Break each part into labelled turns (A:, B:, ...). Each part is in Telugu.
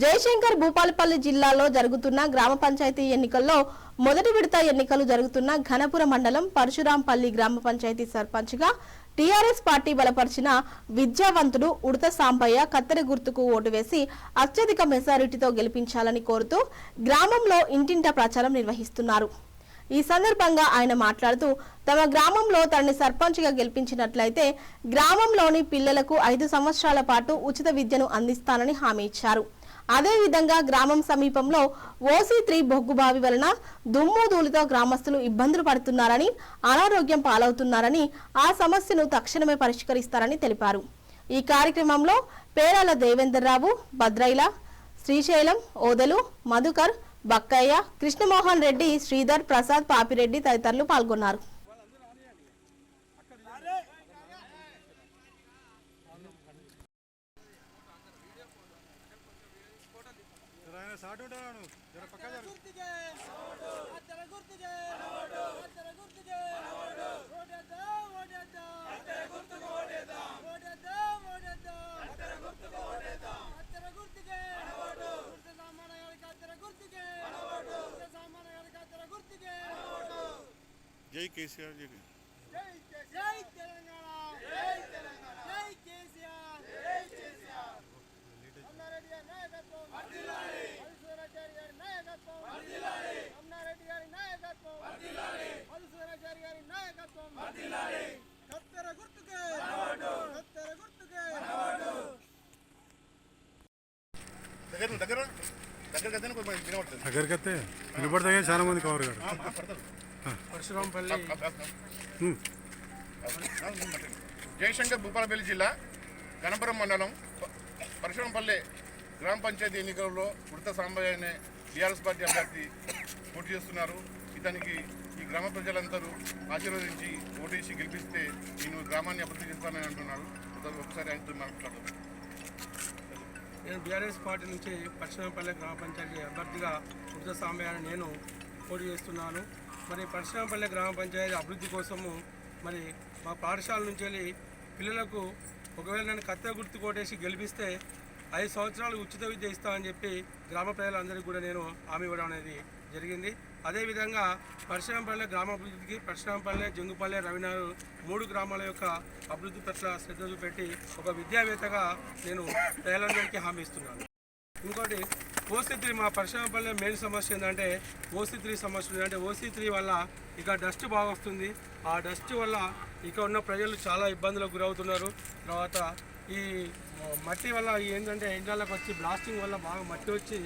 A: జయశంకర్ భూపాలపల్లి జిల్లాలో జరుగుతున్న గ్రామ పంచాయతీ ఎన్నికల్లో మొదటి విడత ఎన్నికలు జరుగుతున్న ఘనపుర మండలం పరశురాంపల్లి గ్రామ పంచాయతీ సర్పంచ్గా టీఆర్ఎస్ పార్టీ బలపరిచిన విద్యావంతుడు ఉడత సాంబయ్య కత్తెర గుర్తుకు ఓటు వేసి అత్యధిక మెజారిటీతో గెలిపించాలని కోరుతూ గ్రామంలో ఇంటింట ప్రచారం నిర్వహిస్తున్నారు. ఈ సందర్భంగా ఆయన మాట్లాడుతూ తమ గ్రామంలో తనని సర్పంచ్గా గెలిపించినట్లయితే గ్రామంలోని పిల్లలకు ఐదు సంవత్సరాల పాటు ఉచిత విద్యను అందిస్తానని హామీ ఇచ్చారు. అదేవిధంగా గ్రామం సమీపంలో ఓసీ త్రీ బొగ్గుబావి వలన దుమ్ము ధూళితో గ్రామస్తులు ఇబ్బందులు పడుతున్నారని అనారోగ్యం పాలవుతున్నారని ఆ సమస్యను తక్షణమే పరిష్కరిస్తారని తెలిపారు. ఈ కార్యక్రమంలో పేరాల దేవేందర్రావు భద్రైల శ్రీశైలం ఓదలు మధుకర్ బక్కయ్య కృష్ణమోహన్ రెడ్డి శ్రీధర్ ప్రసాద్ పాపిరెడ్డి తదితరులు పాల్గొన్నారు.
B: జర ఆయన సాటు ఉంటాను జర పక్క జరు
C: గుర్తుకే అత్తర గుర్తుకే అత్తర గుర్తుకే ఓటేద్దాం ఓటేద్దాం అత్తర గుర్తుకు ఓటేద్దాం ఓటేద్దాం ఓటేద్దాం అత్తర గుర్తుకు ఓటేద్దాం అత్తర గుర్తుకే ఓటు గుర్త సామాన్యానికి అత్తర గుర్తుకే ఓటు గుర్త సామాన్యానికి అత్తర గుర్తుకే ఓటు
B: జై కేసీఆర్ జై
C: జై
B: దగ్గర దగ్గర దగ్గర కదా కొంచెం వినబడుతుంది.
D: దగ్గరికి వస్తే వినపడతాయి చాలా మంది కవర్ గారు
C: పరశురాంపల్లి.
B: జయశంకర్ భూపాలపల్లి జిల్లా గణపురం మండలం పరశురాంపల్లి గ్రామ పంచాయతీ ఎన్నికల్లో ఉడత సాంబయ్య అనే టీఆర్ఎస్ పార్టీ అభ్యర్థి పోటీ చేస్తున్నారు. ఇతనికి ఈ గ్రామ ప్రజలందరూ ఆశీర్వదించి ఓటేసి గెలిపిస్తే నేను గ్రామాన్ని అభివృద్ధి చేస్తానని అంటున్నారు. ఒకసారి ఆయనతో మాట్లాడదాం.
E: నేను బీఆర్ఎస్ పార్టీ నుంచి పశ్చిమపల్లి గ్రామ పంచాయతీ అభ్యర్థిగా ఉద్దస్వామ్యాన్ని నేను పోటీ చేస్తున్నాను. మరి పశ్చిమపల్లి గ్రామ పంచాయతీ అభివృద్ధి కోసము మరి మా పాఠశాల నుంచి వెళ్ళి పిల్లలకు ఒకవేళ నేను కత్తె గుర్తు కొట్టేసి గెలిపిస్తే ఐదు సంవత్సరాలు ఉచిత విద్య ఇస్తామని చెప్పి గ్రామ ప్రజలందరికీ కూడా నేను హామీ ఇవ్వడం అనేది జరిగింది. అదేవిధంగా పరశురాంపల్లె గ్రామాభివృద్ధికి పరశురాంపల్లె జంగుపల్లె రవినారు మూడు గ్రామాల యొక్క అభివృద్ధి పట్ల శ్రద్ధ చూపెట్టి ఒక విద్యావేత్తగా నేను ప్రజలందరికీ హామీ ఇస్తున్నాను. ఇంకోటి ఓసీ త్రీ మా పరశురాంపల్లె మెయిన్ సమస్య ఏంటంటే ఓసీ త్రీ సమస్య ఉంది. అంటే ఓసీ త్రీ వల్ల ఇక డస్ట్ బాగా వస్తుంది. ఆ డస్ట్ వల్ల ఇక ఉన్న ప్రజలు చాలా ఇబ్బందులకు గురవుతున్నారు. తర్వాత ఈ మట్టి వల్ల ఏంటంటే ఎండాలకు వచ్చి బ్లాస్టింగ్ వల్ల బాగా మట్టి వచ్చి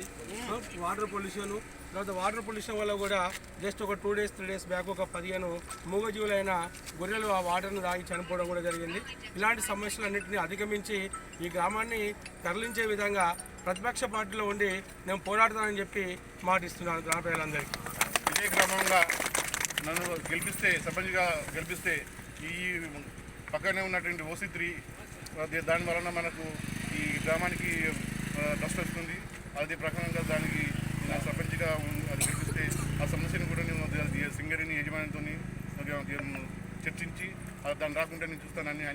E: వాటర్ పొల్యూషన్ తర్వాత వాటర్ పొల్యూషన్ వల్ల కూడా జస్ట్ ఒక two days three days back ఒక పదిహేను మూగజీవులైన గొర్రెలు ఆ వాటర్ను తాగి చనిపోవడం కూడా జరిగింది. ఇలాంటి సమస్యలన్నింటినీ అధిగమించి ఈ గ్రామాన్ని తరలించే విధంగా ప్రతిపక్ష పార్టీలో ఉండి నేను పోరాడతానని చెప్పి మాటిస్తున్నాను గ్రామ ప్రజలందరికీ.
B: ఇదే క్రమంగా నన్ను గెలిపిస్తే సర్పంచ్గా గెలిపిస్తే ఈ పక్కనే ఉన్నటువంటి ఓసి త్రీ దాని వలన మనకు ఈ గ్రామానికి నష్టం వస్తుంది. అది ప్రకారంగా దానికి నా సర్పంచ్గా అది చూపిస్తే ఆ సమస్యను కూడా నేను సింగరిని సింగరేణి యజమానితో చర్చించి దాన్ని రాకుండా నేను చూస్తానని ఆయన